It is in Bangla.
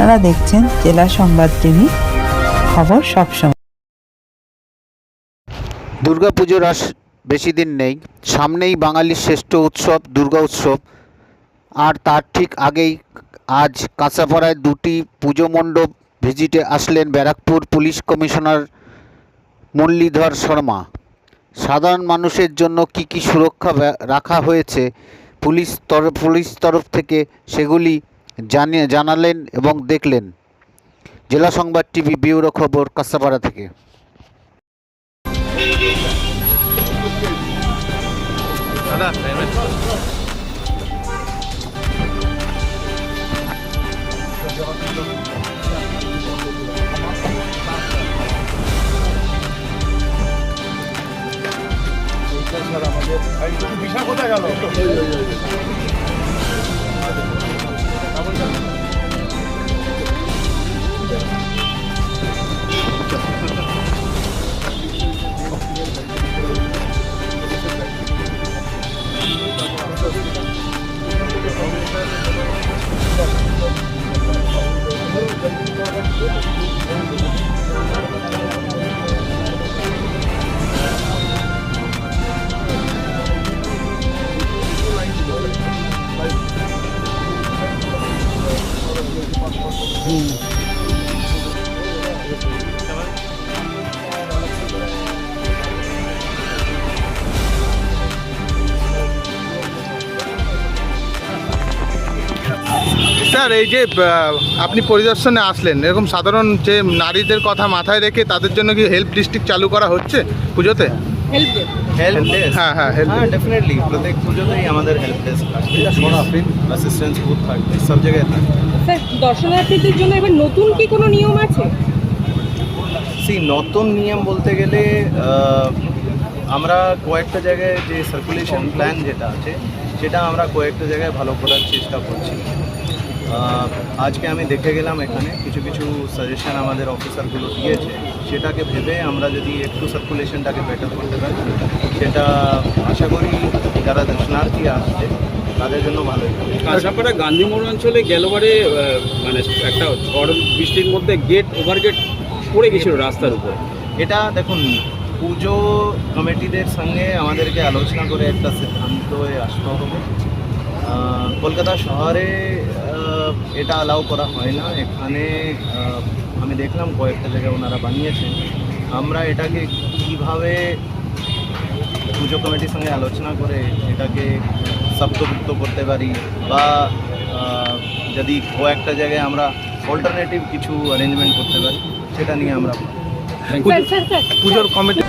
আপনারা দেখছেন জেলা সংবাদ টিভি খবর সবসময় দুর্গাপুজোর আস বেশি দিন নেই। সামনেই বাঙালির শ্রেষ্ঠ উৎসব, দুর্গা উৎসব। আর তার ঠিক আগেই আজ কাঁচাপাড়ায় দুটি পুজো মণ্ডপ ভিজিটে আসলেন ব্যারাকপুর পুলিশ কমিশনার মুরলীধর শর্মা। সাধারণ মানুষের জন্য কি কি সুরক্ষা রাখা হয়েছে পুলিশ তরফ পুলিশ তরফ থেকে সেগুলি জানিয়ে জানালেন এবং দেখলেন। জেলা সংবাদ টিভি ব্যুরো খবর কাঁচাপাড়া থেকে। Mm. স্যার এই যে আপনি পরিদর্শনে আসলেন এরকম সাধারণ যে নারীদের কথা মাথায় রেখে তাদের জন্য কি হেল্প ডিস্ট্রিক্ট চালু করা হচ্ছে পুজোতে? হেল্প ডেস্ক হ্যাঁ হ্যাঁ হেল্প হ্যাঁ ডেফিনেটলি প্রত্যেক পুজোতেই আমাদের হেল্প ডেস্ক থাকবে। অ্যাসিস্ট্যান্স বুথ থাকবে সব জায়গায় থাকবে। স্যার দর্শনার্থীদের জন্য এবার নতুন কি কোনো নিয়ম আছে? সি নতুন নিয়ম বলতে গেলে আমরা কয়েকটা জায়গায় যে সার্কুলেশন প্ল্যান যেটা আছে সেটা আমরা কয়েকটা জায়গায় ভালো করার চেষ্টা করছি। আজকে আমি দেখে গেলাম এখানে কিছু কিছু সাজেশন আমাদের অফিসারগুলো দিয়েছে। সেটাকে ভেবে আমরা যদি একটু সার্কুলেশনটাকে বেটার করতে পারি সেটা আশা করি যারা দর্শনার্থী আসছে তাদের জন্য ভালোই হবে। কাঁচাপাড়া গান্ধী মোড় অঞ্চলে গেলবারে মানে একটা ঝড় বৃষ্টির মধ্যে গেট ওভারগেট পড়ে গেছিল রাস্তার উপর। এটা দেখুন পুজো কমিটিদের সঙ্গে আমাদেরকে আলোচনা করে একটা সিদ্ধান্ত আসতে হবে। কলকাতা শহরে এটা অ্যালাউ করা হয় না। এখানে আমি দেখলাম কয়েকটা জায়গায় ওনারা বানিয়েছেন। আমরা এটাকে কীভাবে পুজো কমিটির সঙ্গে আলোচনা করে এটাকে শব্দযুক্ত করতে পারি বা যদি কয়েকটা জায়গায় আমরা অল্টারনেটিভ কিছু অ্যারেঞ্জমেন্ট করতে পারি সেটা নিয়ে আমরা পুজোর কমিটি